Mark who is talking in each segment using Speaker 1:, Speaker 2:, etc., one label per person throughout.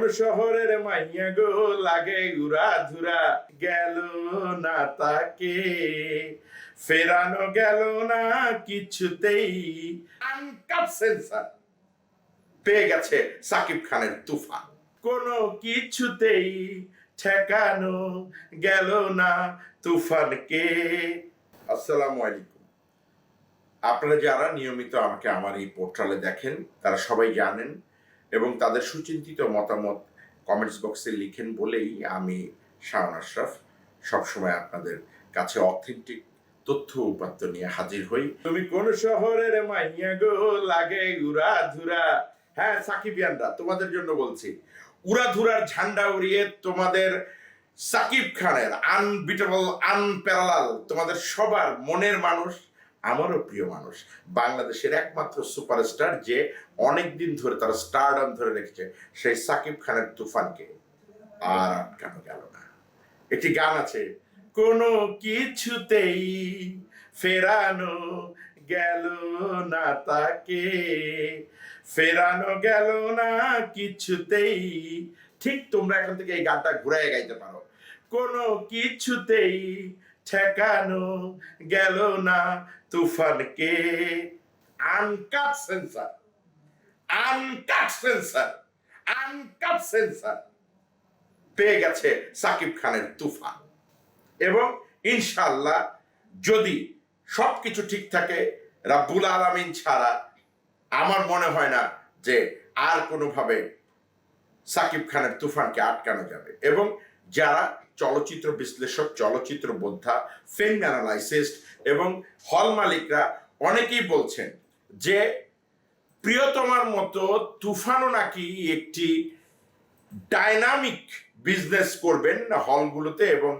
Speaker 1: কোন শহরের মাইয়া গো লাগে উড়া ধুরা? গেল না তাকে। ফেরানো গেল না কিছুতেই। Uncut censor. পেয়ে গেছে সাকিব খানের তুফান। কোনো কিছুতেই ঠেকানো গেল না তুফানকে। আসসালামু আলাইকুম। আপনারা যারা নিয়মিত আমাকে আমার এই পোর্টালে দেখেন, তারা সবাই জানেন এবং তাদের সুচিন্তিত মতামত কমেন্টস বক্সে লিখেন বলেই আমি শাওন আশরাফ সবসময় আপনাদের কাছে অথেন্টিক তথ্য উপাত্ত নিয়ে হাজির হই। তুমি কোন শহরের মাইয়া গো? লাগে উড়া ধুরা হ্যাঁ সাকিবিয়ানরা তোমাদের জন্য বলছি। উড়াধুরার ঝান্ডা উড়িয়ে তোমাদের সাকিব খানের আনবিটেবল আনপ্যারালাল তোমাদের সবার মনের মানুষ আমারও প্রিয় মানুষ। বাংলাদেশের একমাত্র সুপারস্টার যে অনেক দিন ধরে তারা স্টারডম ধরে রেখেছে, সেই সাকিব খানের তুফানকে। আর আটকানো গেল না। একটি গান আছে, কোনো কিছুতেই ফেরানো গেল না তাকে। ফেরানো গেল না কিছুতেই। ঠিক তোমরা এখন থেকে এই গানটা ঘুরাই গাইতে পারো। কোনো কিছুতেই ঠেকানো গেল না তুফানকে। Uncut censor uncut censor uncut censor পেয়ে গেছে সাকিব খানের তুফান। এবং ইনশাল্লাহ যদি সবকিছু ঠিক থাকে, রাব্বুল আলামিন ছাড়া আমার মনে হয় না যে আর কোনোভাবে সাকিব খানের তুফানকে আটকানো যাবে। এবং যারা চলচ্চিত্র বিশ্লেষক, চলচ্চিত্র বোদ্ধা ফিল্ম অ্যানালাইসিস্ট এবং হল মালিকরা অনেকেই বলছেন যে প্রিয়তমার মতো তুফানও নাকি একটি ডাইনামিক বিজনেস করবেন হলগুলোতে এবং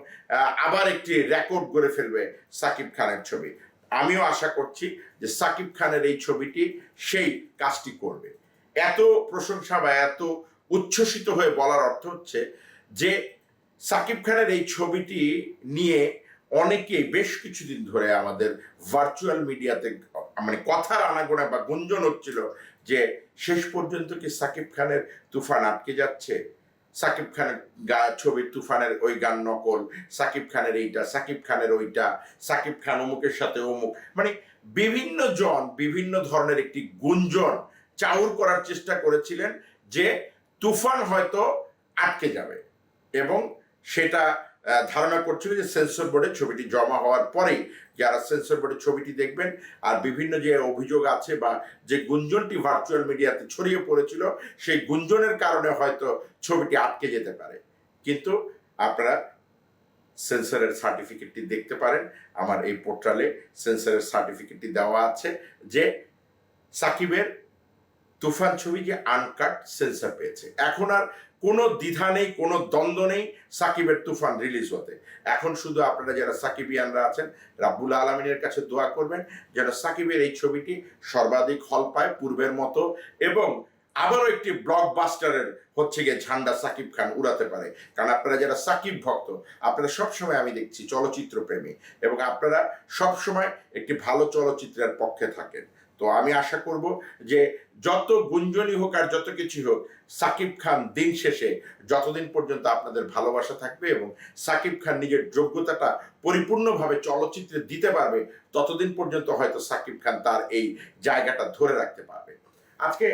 Speaker 1: আবার একটি রেকর্ড করে ফেলবে সাকিব খানের ছবি। আমিও আশা করছি যে সাকিব খানের এই ছবিটি সেই কাজটি করবে। এত প্রশংসা বা এত উচ্ছ্বসিত হয়ে বলার অর্থ হচ্ছে যে সাকিব খানের এই ছবিটি নিয়ে অনেকেই বেশ কিছুদিন ধরে আমাদের ভার্চুয়াল মিডিয়াতে মানে কথার আনাগোনা বা গুঞ্জন হচ্ছিল যে শেষ পর্যন্ত কি সাকিব খানের তুফান আটকে যাচ্ছে? সাকিব খানের গা, ছবির তুফানের ওই গান নকল, সাকিব খানের এইটা, সাকিব খানের ওইটা, সাকিব খান অমুকের সাথে অমুক। মানে বিভিন্ন জন, বিভিন্ন ধরনের একটি গুঞ্জন চাউর করার চেষ্টা করেছিলেন যে তুফান হয়তো আটকে যাবে এবং সেটা ধারণা করছিল যে সেন্সর বোর্ডে ছবিটি জমা হওয়ার পরেই যারা সেন্সর বোর্ডে ছবিটি দেখবেন আর বিভিন্ন যে অভিযোগ আছে বা যে গুঞ্জনটি ভার্চুয়াল মিডিয়াতে ছড়িয়ে পড়েছিল, সেই গুঞ্জনের কারণে হয়তো ছবিটি আটকে যেতে পারে। কিন্তু আপনারা সেন্সরের সার্টিফিকেটটি দেখতে পারেন। আমার এই পোর্টালে সেন্সরের সার্টিফিকেটটি দেওয়া আছে যে সাকিবের তুফান ছবি যে আনকাট সেন্সর পেয়েছে। এখন আর কোনো দ্বিধা নেই, কোনো দ্বন্দ্ব নেই সাকিবের তুফান রিলিজ হতে। এখন শুধু আপনারা যারা সাকিবিয়ানরা আছেন, রাব্বুল আলমিনের কাছে দোয়া করবেন যেন সাকিবের এই ছবিটি সর্বাধিক হল পায় পূর্বের মতো এবং আবারও একটি ব্লকবাস্টারের হচ্ছে গিয়ে ঝান্ডা সাকিব খান উড়াতে পারে। কারণ আপনারা যারা সাকিব ভক্ত, আপনারা সবসময় আমি দেখছি চলচ্চিত্র প্রেমী এবং আপনারা সবসময় একটি ভালো চলচ্চিত্রের পক্ষে থাকেন। তো আমি আশা করব যে যত গুঞ্জনই হোক আর যত কিছু হোক, সাকিব খান দিন শেষে যতদিন পর্যন্ত আপনাদের ভালোবাসা থাকবে এবং সাকিব খান নিজের যোগ্যতাটা পরিপূর্ণভাবে চলচ্চিত্রে দিতে পারবে, ততদিন পর্যন্ত হয়তো সাকিব খান তার এই জায়গাটা ধরে রাখতে পারবে। আজকে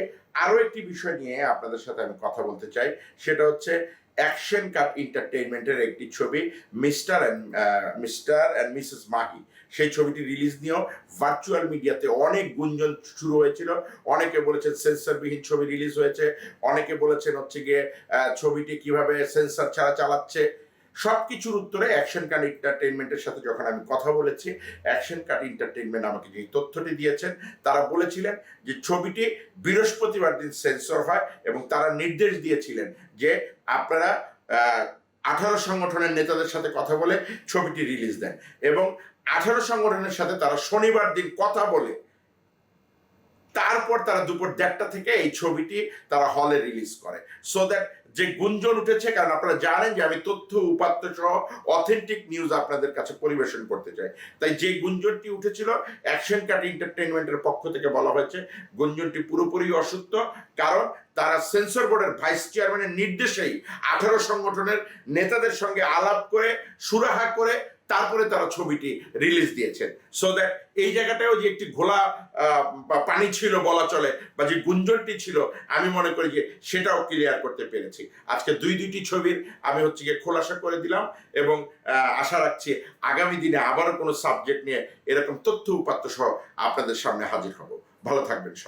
Speaker 1: আরও একটি বিষয় নিয়ে আপনাদের সাথে আমি কথা বলতে চাই, সেটা হচ্ছে অ্যাকশন কাপ এন্টারটেইনমেন্টের একটি ছবি mister and mister and missus Mahi সেই ছবিটি রিলিজ নিয়েও ভার্চুয়াল মিডিয়াতে অনেক গুঞ্জন শুরু হয়েছিল। অনেকে বলেছেন সেন্সরবিহীন ছবি রিলিজ হয়েছে। অনেকে বলেছেন হচ্ছে গিয়ে ছবিটি কীভাবে সেন্সর ছাড়া চালাচ্ছে। সব কিছুর উত্তরে অ্যাকশন কাট এন্টারটেইনমেন্টের সাথে যখন আমি কথা বলেছি অ্যাকশন কাট এন্টারটেইনমেন্ট আমাকে যে তথ্যটি দিয়েছেন, তারা বলেছিলেন যে ছবিটি বৃহস্পতিবার দিন সেন্সর হয় এবং তারা নির্দেশ দিয়েছিলেন যে আপনারা আঠারো সংগঠনের নেতাদের সাথে কথা বলে ছবিটি রিলিজ দেন এবং আঠারো সংগঠনের সাথে তারা শনিবার দিন কথা বলে, তারপর তারা দুপুর দেড়টা থেকে এই ছবিটি তারা হলে রিলিজ করে। সো দ্যাট যে গুঞ্জন উঠেছে, কারণ আপনারা জানেন যে আমি তথ্য, উপাত্ত সহ অথেন্টিক নিউজ আপনাদের কাছে পরিবেশন করতে চাই। তাই যে গুঞ্জনটি উঠেছিল অ্যাকশন কাট এন্টারটেনমেন্টের পক্ষ থেকে বলা হয়েছে, গুঞ্জনটি পুরোপুরি অসত্য, কারণ তারা সেন্সর বোর্ডের ভাইস চেয়ারম্যানের নির্দেশেই আঠারো সংগঠনের নেতাদের সঙ্গে আলাপ করে, সুরাহা করে তারপরে তারা ছবিটি রিলিজ দিয়েছেন। সো দ্যাট এই জায়গাটাও যে একটি ঘোলা পানি ছিল বলা চলে, বা যে গুঞ্জনটি ছিল, আমি মনে করি যে সেটাও ক্লিয়ার করতে পেরেছি। আজকে দুই দুইটি ছবির আমি হচ্ছে গিয়ে খোলাসা করে দিলাম এবং আশা রাখছি আগামী দিনে আবারও কোনো সাবজেক্ট নিয়ে এরকম তথ্য উপাত্ত সহ আপনাদের সামনে হাজির হব। ভালো থাকবেন সবাই।